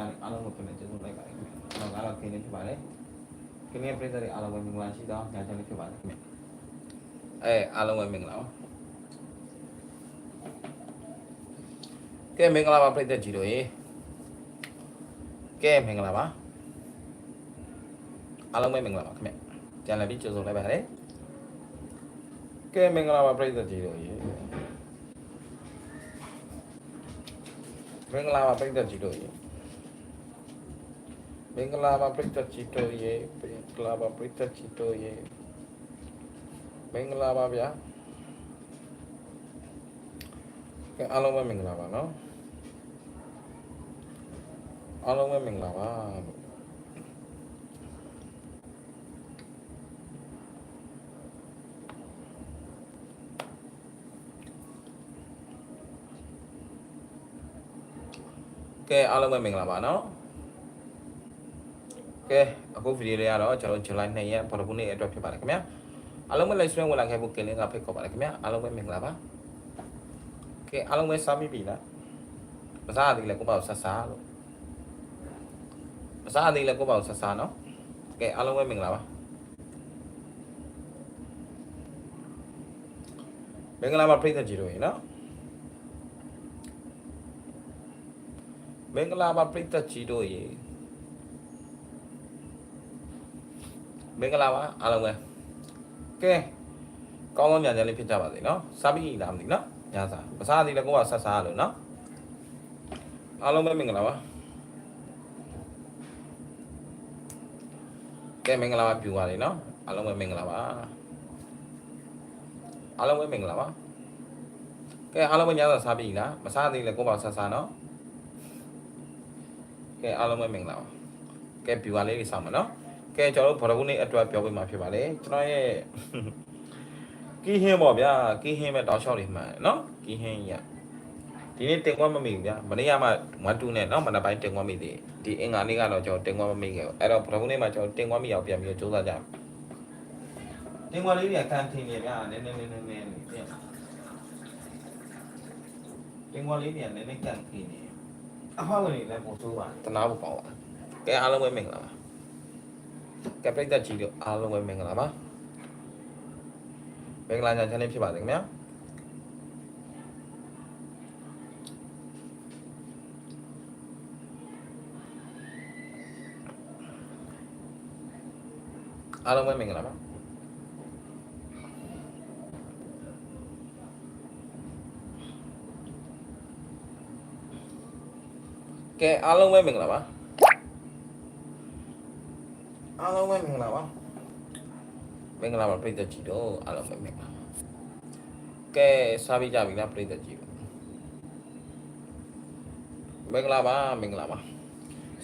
ကနေအားလုံးကိုပြန်ကျေးဇူးလိုက်ပါတယ်ခင်ဗျ။တော့ကတော့ခင်းနေဖြစ်ပါတယ်။ခင်းနေပြည်သက်တွေအားလုံးပဲမင်္ဂလာရှိသောညချမ်းလေးဖြစ်ပါတယ်ခင်ဗျ။အဲအားလုံးပဲမင်္ဂလာပါ။ကဲမင်္ဂလာပါပြည်သက်ကြီးတို့ရေ။ကဲမင်္ဂလာပါ။အားလုံးပဲမင်္ဂလာပါခင်ဗျ။ကြံလည်ပြီးကျေးဇူးလိုက်ပါတယ်။ကဲမင်္ဂလာပါပြည်သက်ကြီးတို့ရေ။မင်္ဂလာပါပြည်သက်ကြီးတို့ရေ မင်္ဂလာပါပြည်သက်ကြီးတို့ရေမင်္ဂလာပါပြည်သက်ကြီးတို့ရေမင်္ဂလာပါဗျာကဲအားလုံးပဲမင်္ဂလာပါနော်အားလုံးပဲမင်္ဂလာပါလို့ကဲအားလုံးပဲမင်္ဂလာပါနော် ကဲအခုဗီဒီယိုလေးကတော့ကျွန်တော်ဇူလိုင်2ရက်ဗုဒ္ဓဘုနေ့အတွက်ဖြစ်ပါတယ်ခင်ဗျာအားလုံးပဲ live stream ဝင်လာခဲ့ဖို့ကလင်းကဖိတ်ခေါ်ပါတယ်ခင်ဗျာအားလုံးပဲမင်္ဂလာပါကဲအားလုံးပဲစားမိပြီလားမစားသေးလဲကိုပေါ့ဆက်စားလို့မစားသေးလဲကိုပေါ့ဆက်စားနော်ကဲအားလုံးပဲမင်္ဂလာပါမင်္ဂလာပါပြည့်သက်ကြည်တို့ရေနော်မင်္ဂလာပါပြည့်သက်ကြည်တို့ရေ မင်္ဂလာပါအားလုံးပဲကဲကောင်းကောင်းမြန်မြန်လေးဖြစ်ကြပါစေနော်စားပြီးလားမသိနော်ညစားမစားသေးလဲကိုကဆက်စားလို့နော်အားလုံးပဲမင်္ဂလာပါကဲမင်္ဂလာပါပြူပါလေနော်အားလုံးပဲမင်္ဂလာပါအားလုံးပဲမင်္ဂလာပါကဲအားလုံးပဲညစားစားပြီးလားမစားသေးလဲကိုကဆက်စားနော်ကဲအားလုံးပဲမင်္ဂလာပါကဲပြူပါလေးလေးစောင့်မယ်နော် ကဲကျွန်တော်တို့ဘော်ဒဘူးနေ့အတွက်ပြောပြမှာဖြစ်ပါတယ်ကျွန်တော်ရဲ့ကီးဟင်းပေါ့ဗျာကီးဟင်းပဲတောက်လျှောက်နေမှန်နော်ကီးဟင်းရဒီနေ့တင်ခွင့်မမိဘူးဗျာမနေ့ကမှ1 2နဲ့နော်မနေ့ပိုင်းတင်ခွင့်မိသေးဒီအင်္ဂါနေ့ကတော့ကျွန်တော်တင်ခွင့်မမိခဲ့ဘူးအဲ့တော့ဘော်ဒဘူးနေ့မှာကျွန်တော်တင်ခွင့်မိအောင်ပြန်ပြီးတော့စူးစမ်းကြတင်ခွင့်လေးတွေကကန်ထင်းနေဗျာနည်းနည်းနည်းနည်းနည်းတင်တင်ခွင့်လေးတွေကနည်းနည်းကန်ထင်းနေအဖောက်ဝင်လည်းပို့ဆိုးပါတနာဖို့ပေါ့ပါကဲအားလုံးပဲမင်္ဂလာပါ ကပရိသတ်ကြီးတို့အားလုံးပဲမင်္ဂလာပါမင်္ဂလာညချမ်းလေးဖြစ်ပါစေခင်ဗျာအားလုံးပဲမင်္ဂလာပါကဲအားလုံးပဲမင်္ဂလာပါ အားလုံးပဲမင်္ဂလာပါမင်္ဂလာပါပြည်သက်ကြီးတို့အားလုံးပဲမင်္ဂလာပါကဲစားပြီးကြပြီလားပြည်သက်ကြီးတို့မင်္ဂလာပါမင်္ဂလာပါ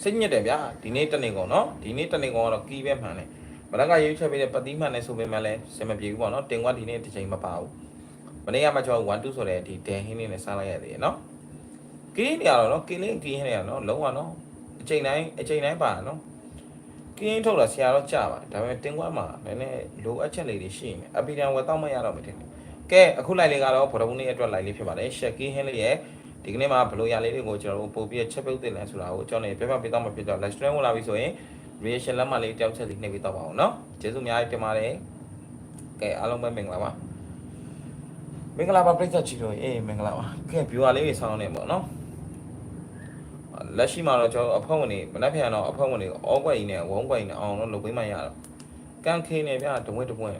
စိတ်ညစ်တယ်ဗျာဒီနေ့တနေ့ကောင်နော်ဒီနေ့တနေ့ကောင်ကတော့ကီးပဲမှန်တယ်မရကရွေးချက်ပေးတဲ့ပတိမှန်နဲ့ဆိုပေမဲ့လည်းစင်မပြေဘူးပေါ့နော်တင်ကွာဒီနေ့တစ်ချိန်မပါဘူးမနေ့ကမှကျွန်တော်1 2ဆိုတဲ့ဒီဒန်ဟင်းလေးနဲ့စားလိုက်ရသေးတယ်နော်ကီးနေရတော့နော်ကီးလေးကီးဟင်းနေရနော်လုံးဝနော်အချိန်တိုင်းအချိန်တိုင်းပါနော် ကင်းထုတ်တာဆရာတော့ကြပါတယ်ဒါပေမဲ့တင်ကွက်မှာနည်းနည်းလိုအပ်ချက်လေးတွေရှိနေအပီတန်ဝယ်တော့မရတော့မထင်ဘူးကဲအခုလိုက်လေးကတော့ဘော်ဒဘူးနေ့အတွက်လိုက်လေးဖြစ်ပါတယ်ရှက်ကင်းဟင်းလေးရဲ့ဒီကနေ့မှာဘလိုရလေးတွေကိုကျွန်တော်တို့ပို့ပြီးချက်ပြုတ်တင်လဲဆိုတာကိုကျွန်တော်နေပြပြပေးတော့မှဖြစ်တော့ live stream ဝင်လာပြီဆိုရင် reaction လက်မှတ်လေးတယောက်ချက်စီနှိပ်ပြီးတော့ပါအောင်เนาะကျေးဇူးအများကြီးတင်ပါတယ်ကဲအားလုံးပဲမင်္ဂလာပါမင်္ဂလာပါပြည့်စုံချီတို့အေးမင်္ဂလာပါကဲ viewer လေးတွေဆောင်းနေပေါ့เนาะ လက်ရှိမှာတော့ကျွန်တော်အဖွဲ့ဝင်တွေမနှက်ပြန်တော့အဖွဲ့ဝင်တွေအောကွက်ကြီးနဲ့ဝုန်းကွက်ကြီးနဲ့အောင်တော့လုပ်ပေးမှရတော့ကန်ခင်းနေဗျတဝက်တဝက်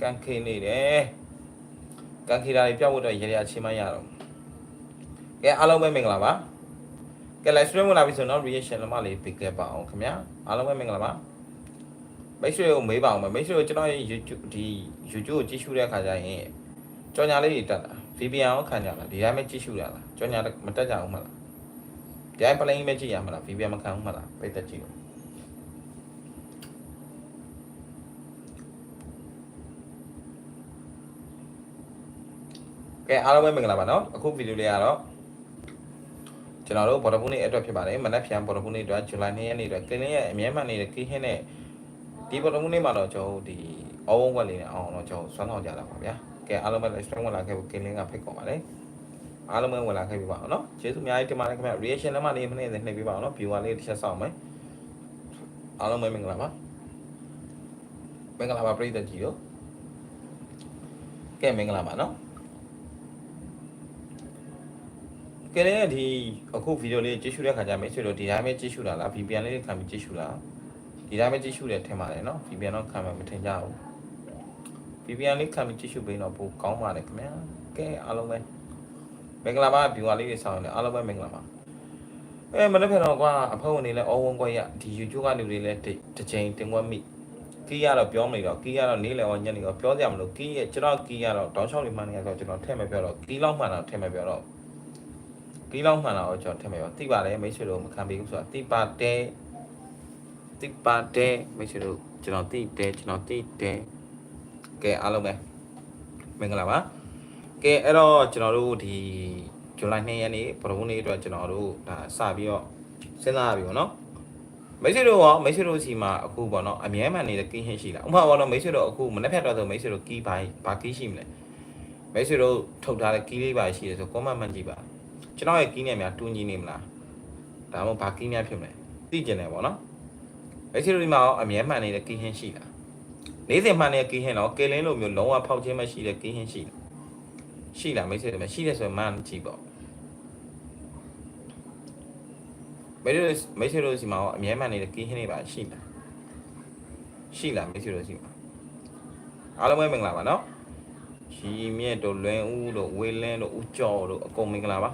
ကန်ခင်းနေတယ်ကန်ခီတာတွေပြောက်ဖို့တော့ရေရချင်းမှရတော့ကဲအားလုံးပဲမင်္ဂလာပါကဲ live stream ဝင်လာပြီဆိုတော့ reaction လမလေးပေးခဲ့ပါအောင်ခင်ဗျာအားလုံးပဲမင်္ဂလာပါမိတ်ဆွေကိုမေးပါအောင်မိတ်ဆွေကိုကျွန်တော်ရဲ့ YouTube ဒီ YouTube ကိုကြည့်ရှုတဲ့အခါကျရင်ကြော်ညာလေးတွေတက်တာ VPN ကိုခံကြလားဒီတိုင်းပဲကြည့်ရှုရလားကြော်ညာမတက်ကြဘူးမလား ဒီအိုင်ပလိန်ပဲကြည့်ရမှာလား VPN မခံဘူးမလားပိတ်သက်ကြည့်လို့ကဲအားလုံးပဲမင်္ဂလာပါနော်အခုဗီဒီယိုလေးကတော့ကျွန်တော်တို့ဘော်ဒဖူးနေ့အတွက်ဖြစ်ပါတယ်မနက်ဖြန်ဘော်ဒဖူးနေ့အတွက်ဇူလိုင်2ရက်နေ့အတွက်ကလင်းရဲ့အမြဲမှန်နေတဲ့ကီးဟင်းနဲ့ဒီဘော်ဒဖူးနေ့မှာတော့ကျွန်တော်တို့ဒီအောဝုံးဝက်လေးနဲ့အောင်တော့ကျွန်တော်ဆွမ်းဆောင်ကြတာပါဗျာကဲအားလုံးပဲ live stream ဝင်လာခဲ့ဖို့ကလင်းကဖိတ်ခေါ်ပါတယ် အားလုံးပဲဝင်လာခဲ့ပြီပါအောင်နော်ကျေးဇူးအများကြီးတင်ပါတယ်ခင်ဗျ reaction လည်းမနေမနေနဲ့နှိပ်ပေးပါအောင်နော် viewer လေးတစ်ချက်စောင့်မယ်အားလုံးပဲမင်္ဂလာပါမင်္ဂလာပါပရိသတ်ကြီးတို့ကဲမင်္ဂလာပါနော်ကဲလည်းဒီအခုဗီဒီယိုလေးကြည့်ရှုတဲ့ခါကျမိတ်ဆွေတို့ဒီတိုင်းပဲကြည့်ရှုတာလား VPN လေးခံပြီးကြည့်ရှုတာဒီတိုင်းပဲကြည့်ရှုတယ်ထင်ပါတယ်နော် VPN တော့ခံမှမထင်ကြဘူး VPN လေးခံပြီးကြည့်ရှုပေးတော့ပိုကောင်းပါတယ်ခင်ဗျာကဲအားလုံးပဲ မင်္ဂလာပါ viewer လေးတွေဆောင်နေအားလုံးပဲမင်္ဂလာပါအဲမနေ့ကတော့ကွာအဖေဝင်နေလဲအော်ဝန်ကွက်ရဒီ YouTube ကနေတွေလဲတစ်ချိန်တင်ွက်မိကီးရတော့ပြောမနေတော့ကီးရတော့နေ့လယ်ရောညနေရောပြောကြမလို့ကီးရကျွန်တော်ကီးရတော့တောင်းလျှောက်လေးမှန်နေရဆိုကျွန်တော်ထည့်မပြောတော့ကီးလောက်မှန်တော့ထည့်မပြောတော့ကီးလောက်မှန်တော့ကျွန်တော်ထည့်မပြောသိပါတယ်မိတ်ဆွေတို့မခံပေးဘူးဆိုတာသိပါတယ်သိပါတယ်မိတ်ဆွေတို့ကျွန်တော်သိတယ်ကျွန်တော်သိတယ်ကဲအားလုံးပဲမင်္ဂလာပါ ကဲအဲ့တော့ကျွန်တော်တို့ဒီဇူလိုင်2ရက်နေ့ပရဝုန်းနေ့အတွက်ကျွန်တော်တို့ဒါစပြီးတော့စဉ်းစားရပြီပေါ့နော်မိတ်ဆွေတို့ရောမိတ်ဆွေတို့စီမှာအခုပေါ့နော်အမြဲမှန်နေတဲ့ကီးဟင်းရှိလားဥပမာပေါ့နော်မိတ်ဆွေတို့အခုမနေ့ဖြတ်တော့ဆိုမိတ်ဆွေတို့ကီးပိုင်းဘာကီးရှိမလဲမိတ်ဆွေတို့ထုတ်ထားတဲ့ကီးလေးပါရှိတယ်ဆိုကွန်မန့်မှန်ကြည့်ပါကျွန်တော်ရဲ့ကီးနဲ့များတူညီနေမလားဒါမှမဟုတ်ဘာကီးများဖြစ်မလဲသိကျင်တယ်ပေါ့နော်မိတ်ဆွေတို့ဒီမှာရောအမြဲမှန်နေတဲ့ကီးဟင်းရှိလားနေ့စဉ်မှန်နေတဲ့ကီးဟင်းတော့ကယ်လင်းလိုမျိုးလုံးဝဖောက်ခြင်းမရှိတဲ့ကီးဟင်းရှိလား ရှိလားမိတ်ဆွေတို့မရှိတယ်ဆိုရင်မှန်ကြည့်ပေါ့မိတ်ဆွေတို့မိတ်ဆွေတို့စီမှာရောအမြဲမှန်နေတဲ့ကီးဟင်းတွေပါရှိလားရှိလားမိတ်ဆွေတို့စီမှာအားလုံးပဲမင်္ဂလာပါနော်ရှိမြက်တို့လွင်ဦးတို့ဝေလင်းတို့ဦးကျော်တို့အကုန်မင်္ဂလာပါ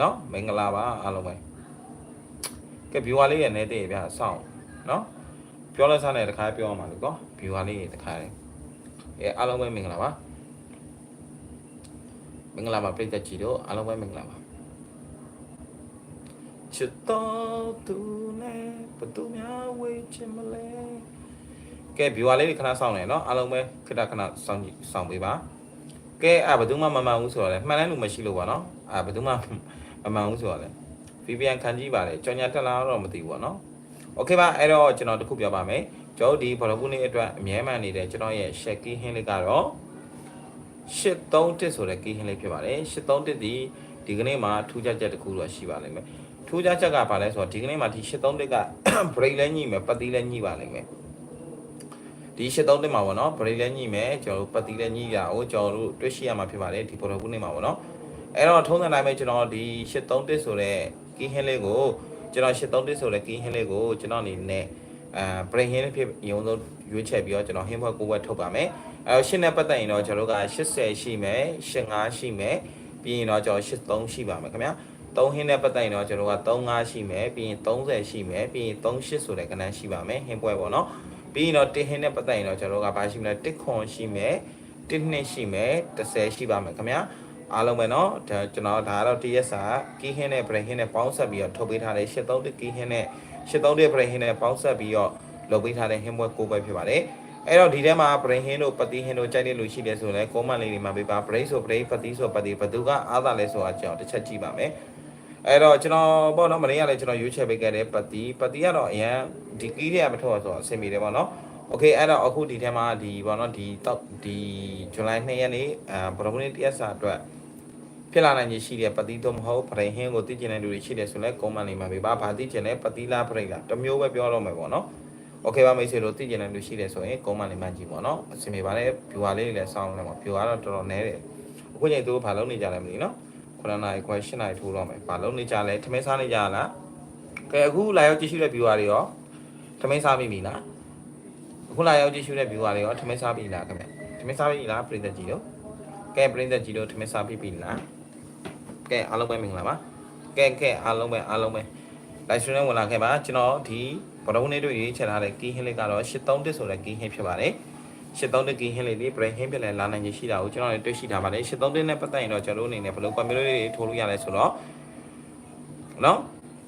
နော်မင်္ဂလာပါအားလုံးပဲကဲ viewer လေးရဲ့နေသေးရဗျာစောင့်နော်ပြောလဲစားနေတခါပြောအောင်ပါလို့ကော viewer လေးရဲ့တခါလေးအဲအားလုံးပဲမင်္ဂလာပါမ င်္ဂလာပါပြည်သက်ကြီးတို့အားလုံးပဲမင်္ဂလာပါချစ်တော်သူနဲ့ဘသူများဝေးချင်မလဲကဲ viewer လေးတွေခဏစောင့်နေနော်အားလုံးပဲခဏခဏစောင့်ကြည့်စောင့်ပေးပါကဲအဲ့ဘသူမှမမှန်ဘူးဆိုတော့လေမှန်တဲ့လူမရှိလို့ပါနော်အဲ့ဘသူမှမမှန်ဘူးဆိုတော့လေ VPN ခံကြည့်ပါလေကြောင်ညာတက်လာတော့မသိဘူးပေါ့နော်โอเคပါအဲ့တော့ကျွန်တော်တခုပြောပါမယ်ကျွန်တော်ဒီဘောလုံးကူနေအတွက်အမြဲမှန်နေတဲ့ကျွန်တော်ရဲ့ share key ဟင်းလေးကတော့ 831ဆိုတဲ့ key ဟင်းလေးဖြစ်ပါတယ်831ဒီဒီကနေ့မှာထူးခြားချက်တစ်ခုတော့ရှိပါလိမ့်မယ်ထူးခြားချက်ကဘာလဲဆိုတော့ဒီကနေ့မှာဒီ831က break လဲညှိမယ်ပတ်တီးလဲညှိပါလိမ့်မယ်ဒီ831တင်မှာပေါ့နော် break လဲညှိမယ်ကျွန်တော်တို့ပတ်တီးလဲညှိရအောင်ကျွန်တော်တို့တွေ့ရှိရမှာဖြစ်ပါတယ်ဒီဘောလုံးကူနေမှာပေါ့နော်အဲ့တော့ထုံးစံတိုင်းပဲကျွန်တော်ဒီ831ဆိုတဲ့ key ဟင်းလေးကိုကျွန်တော်831ဆိုတဲ့ key ဟင်းလေးကိုကျွန်တော်အနေနဲ့ အဲ brain ဟင်းလေးဖြစ်ရုံဆုံးရွေးချက်ပြီးတော့ကျွန်တော်ဟင်းဘွက်ကိုဘွက်ထုတ်ပါမယ်အဲတော့ရှင်းတဲ့ပတ်သက်ရင်တော့ကျွန်တော်တို့က80ရှိမယ်85ရှိမယ်ပြီးရင်တော့ကျွန်တော်83ရှိပါမယ်ခင်ဗျာ3ဟင်းနဲ့ပတ်သက်ရင်တော့ကျွန်တော်က35ရှိမယ်ပြီးရင်30ရှိမယ်ပြီးရင်38ဆိုတဲ့ကဏ္ဍရှိပါမယ်ဟင်းပွဲပေါ့နော်ပြီးရင်တော့1ဟင်းနဲ့ပတ်သက်ရင်တော့ကျွန်တော်ကဘာရှိမလဲ1ခွန်ရှိမယ်1နှစ်ရှိမယ်30ရှိပါမယ်ခင်ဗျာ အားလုံးပဲเนาะဒါကျွန်တော်ဒါကတော့ TS စာကီးဟင်းနဲ့ brain ဟင်းနဲ့ပေါင်းဆက်ပြီးတော့ထုတ်ပေးထားတဲ့83ကီးဟင်းနဲ့83 brain ဟင်းနဲ့ပေါင်းဆက်ပြီးတော့လုပ်ပေးထားတဲ့ဟင်းပွဲကိုပဲဖြစ်ပါတယ်အဲ့တော့ဒီထဲမှာ brain ဟင်းတို့ပတိဟင်းတို့ကြိုက်တဲ့လူရှိတယ်ဆိုလဲ comment လေးတွေမှာပေးပါ brain ဆို brain ပတိဆိုပတိဘသူကအားသာလဲဆိုတာကျွန်တော်တစ်ချက်ကြည့်ပါမယ်အဲ့တော့ကျွန်တော်ပေါ့နော်မနေ့ကလည်းကျွန်တော်ရွေးချယ်ပေးခဲ့တဲ့ပတိပတိကတော့အရန်ဒီကီးတွေကမထုတ်ရဆိုတော့အဆင်ပြေတယ်ပေါ့နော်โอเคအဲ့တော့အခုဒီထဲမှာဒီပေါ့နော်ဒီတော့ဒီဇူလိုင်2ရက်နေ့အာဘရဂူနီတရက်စာအတွက် ဖြစ်လာနိုင်ခြေရှိတဲ့ပတိတော့မဟုတ်ပရိဟင်းကိုသိကျင်တဲ့လူတွေရှိတယ်ဆိုလဲ comment လေးမှာပေးပါဘာသိကျင်လဲပတိလားပရိလားတမျိုးပဲပြောတော့မယ်ပေါ့နော် okay ပါမိတ်ဆွေတို့သိကျင်တဲ့လူရှိတယ်ဆိုရင် comment လေးမှာကြည့်ပေါ့နော်အစီအမေပါလေ viewer လေးတွေလည်းစောင့်နေမှာ viewer ကတော့တော်တော်နည်းတယ်အခုချိန်သူတို့ဘာလုပ်နေကြလဲမသိနော်9နာရီခွဲ10နာရီထိုးတော့မယ်ဘာလုပ်နေကြလဲထမင်းစားနေကြလားကဲအခုလာရောက်ကြည့်ရှုတဲ့ viewer တွေရောထမင်းစားပြီလားအခုလာရောက်ကြည့်ရှုတဲ့ viewer တွေရောထမင်းစားပြီလားခင်ဗျထမင်းစားပြီလားပြည်သက်ကြည့်တော့ကဲပြည်သက်ကြည့်တော့ထမင်းစားပြီလား ကဲအားလုံးပဲမင်္ဂလာပါကဲကဲအားလုံးပဲအားလုံးပဲ live stream ဝင်လာခဲ့ပါကျွန်တော်ဒီဘရုံးလေးတို့ရေးချထားတဲ့ key hint လေးကတော့831ဆိုတဲ့ key hint ဖြစ်ပါတယ်831 key hint လေးဒီ brain hint ဖြစ်လဲလာနိုင်ရရှိတာကိုကျွန်တော်လည်းတွေ့ရှိထားပါတယ်831နဲ့ပတ်သက်ရင်တော့ကျွန်တော်တို့အနေနဲ့ဘယ်လို computer လေးတွေထိုးလို့ရလဲဆိုတော့နော်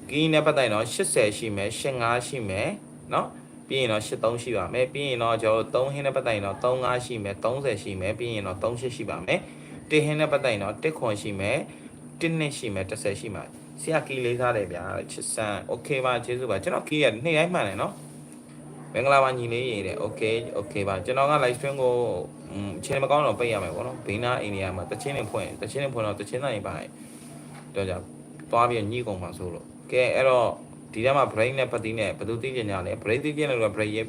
key နဲ့ပတ်သက်ရင်တော့80ရှိမယ်85ရှိမယ်နော်ပြီးရင်တော့83ရှိပါမယ်ပြီးရင်တော့ကျွန်တော်3ဟင်းနဲ့ပတ်သက်ရင်တော့35ရှိမယ်30ရှိမယ်ပြီးရင်တော့38ရှိပါမယ်1ဟင်းနဲ့ပတ်သက်ရင်တော့1ခွန်ရှိမယ် 1နှစ်ရှိမယ်30ရှိမယ်ဆရာကီလေးစားတယ်ဗျာချစ်ဆန်โอเคပါကျေးဇူးပါကျွန်တော်ကီးရနေ့တိုင်းမှန်တယ်နော် မင်္ဂလာပါညီလေးရေတဲ့ okay okay ပါကျွန်တော်က live stream ကိုအင်းအချိန်မကောင်းတော့ပိတ်ရမယ်ပေါ့နော်ဘေးနားအိမ်နေရာမှာတချင်းနေဖွင့်တချင်းနေဖွင့်တော့တချင်းသားနေပါတယ်တော့ကြသွားပြီးညှိကုန်ပါဆိုလို့ကဲအဲ့တော့ဒီထဲမှာ brain နဲ့ပတ်တိနဲ့ဘယ်သူသိကျင်ကြလဲ brain သိကျင်လို့ brain ရေး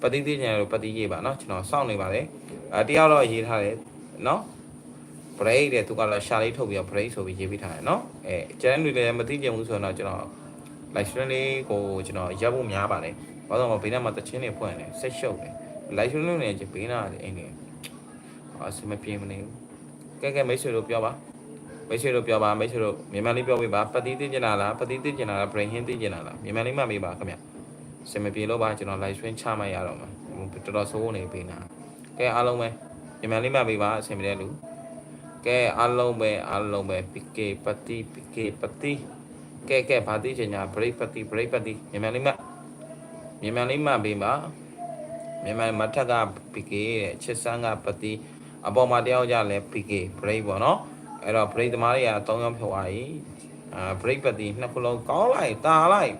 ပတ်တိသိကျင်လို့ပတ်တိရေးပါနော်ကျွန်တော်စောင့်နေပါတယ်အဲတယောက်တော့ရေးထားတယ်နော် break တဲ့သူကလည်းရှာလေးထုတ်ပြီးတော့ break ဆိုပြီးရေးပေးထားတယ်เนาะအဲကျန်တဲ့တွေလည်းမသိကြဘူးဆိုတော့ကျွန်တော် live stream လေးကိုကျွန်တော်ရပ်ဖို့များပါတယ်ဘာလို့လဲဘေးနားမှာတချင်းတွေဖွင့်တယ်ဆက်ရှုပ်တယ် live stream လုပ်နေချင်းဘေးနားတယ်အိမ်နေအဆင်မပြေမနေဘူးကဲကဲမိတ်ဆွေတို့ပြောပါမိတ်ဆွေတို့ပြောပါမိတ်ဆွေတို့မြန်မာလေးပြောပေးပါပတိသိကျင်လာလားပတိသိကျင်လာလား brain ဟင်းသိကျင်လာလားမြန်မာလေးမှမေးပါခင်ဗျအဆင်မပြေလို့ပါကျွန်တော် live stream ချမှရတော့မှာတော်တော်ဆိုးနေဘေးနားကဲအားလုံးပဲမြန်မာလေးမှမေးပါအဆင်ပြေတဲ့လူ ကဲအားလုံးပဲအားလုံးပဲ PK ပတိ PK ပတိကဲကဲဘာသိချင်ညာ break ပတိ break ပတိမြန်မာလေးမမြန်မာလေးမပေးပါမြန်မာမထက်က PK တဲ့ချစ်ဆန်းကပတိအပေါ်မှာတယောက်ကြလဲ PK break ပေါ့နော်အဲ့တော့ break သမားတွေက3ယောက်ဖြုတ်သွားပြီအာ break ပတိနှစ်ခုလုံးကောင်းလိုက်တာလိုက်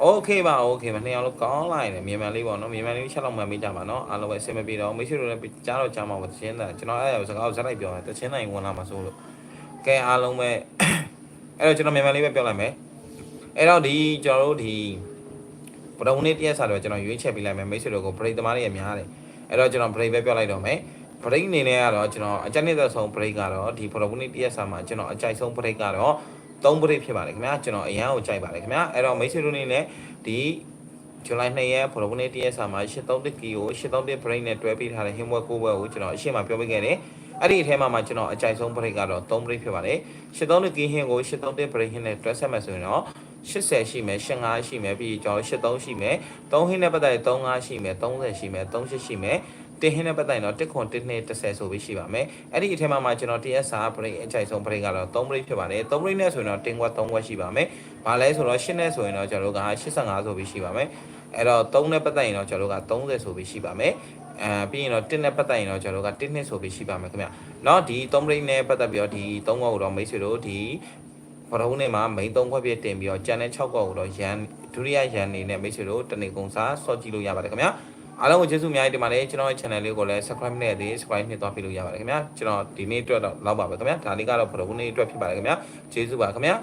โอเคပါโอเคပါနှစ်ယောက်လုံးကောင်းလိုက်တယ်မြန်မာလေးပေါ့နော်မြန်မာလေးချက်လောက်မှမေးကြပါနော်အားလုံးပဲအဆင်မပြေတော့မိတ်ဆွေတို့လည်းကြားတော့ကြားမှာပါတခြင်းတာကျွန်တော်အဲ့ဒါကိုစကားကိုဇက်လိုက်ပြောတယ်တခြင်းနိုင်ဝင်လာမှာဆိုလို့ကဲအားလုံးပဲ အဲ့တော့ကျွန်တော်မြန်မာလေးပဲပြောလိုက်မယ်အဲ့တော့ဒီကျွန်တော်တို့ဒီပထမနေ့တရက်စားတော့ကျွန်တော်ရွေးချက်ပေးလိုက်မယ်မိတ်ဆွေတို့ကို break သမားတွေရများတယ်အဲ့တော့ကျွန်တော် break ပဲပြောလိုက်တော့မယ် break အနေနဲ့ကတော့ကျွန်တော်အကြိုက်နေတဲ့ဆုံး break ကတော့ဒီပထမနေ့တရက်စားမှာကျွန်တော်အကြိုက်ဆုံး break ကတော့ 3 break ဖြစ်ပါတယ်ခင်ဗျာကျွန်တော်အရန်ကိုကြိုက်ပါတယ်ခင်ဗျာအဲ့တော့မိတ်ဆွေတို့အနေနဲ့ဒီဇူလိုင်2ရက်ပထမနေ့တရက်စားမှာ83ကီကို83 break နဲ့တွဲပေးထားတဲ့ him work ကိုဘွဲကိုကျွန်တော်အရှိမပြောပေးခဲ့တယ်အဲ့ဒီအထဲမှာမှကျွန်တော်အကြိုက်ဆုံး break ကတော့3 break ဖြစ်ပါတယ်83ကီဟင်းကို83 break ဟင်းနဲ့တွဲဆက်မှဆိုရင်တော့80ရှိမယ်85ရှိမယ်ပြီးကျွန်တော်83ရှိမယ်3ဟင်းနဲ့ပတ်သက်ရင်35ရှိမယ်30ရှိမယ်38ရှိမယ် တင်ဟင်းနဲ့ပတ်သက်ရင်တော့တစ်ခွန်တစ်နှစ်30ဆိုပြီးရှိပါမယ်အဲ့ဒီအထက်မှာမှကျွန်တော် TSR break အကြိုက်ဆုံး break ကတော့3 break ဖြစ်ပါတယ်3 break နဲ့ဆိုရင်တော့တင်ကွက်3ကွက်ရှိပါမယ်ဘာလဲဆိုတော့10နဲ့ဆိုရင်တော့ကျွန်တော်တို့က85ဆိုပြီးရှိပါမယ်အဲ့တော့3နဲ့ပတ်သက်ရင်တော့ကျွန်တော်တို့က30ဆိုပြီးရှိပါမယ်အဲပြီးရင်တော့တင်းနဲ့ပတ်သက်ရင်တော့ကျွန်တော်တို့ကတင်းနှစ်ဆိုပြီးရှိပါမယ်ခင်ဗျ။နော်ဒီ3 break နဲ့ပတ်သက်ပြီးတော့ဒီ3ခေါက်ကိုတော့မိတ်ဆွေတို့ဒီပရုံးနဲ့မှာ main 3ခွက်ပြည့်တင်ပြီးတော့ကြံတဲ့6ခေါက်ကိုတော့ရန်ဒုတိယရန်နေနဲ့မိတ်ဆွေတို့တနေကုန်စားဆော့ကြည့်လို့ရပါတယ်ခင်ဗျာ။ အားလုံးကိုကျေးဇူးအများကြီးတင်ပါတယ်ကျွန်တော်ရဲ့ channel လေးကိုလည်း subscribe နဲ့သေး subscribe နှိပ်သွားပေးလို့ရပါတယ်ခင်ဗျာကျွန်တော်ဒီနေ့အတွက်တော့လောက်ပါပဲခင်ဗျာဒါလေးကတော့ပထမနေ့အတွက်ဖြစ်ပါတယ်ခင်ဗျာကျေးဇူးပါခင်ဗျာ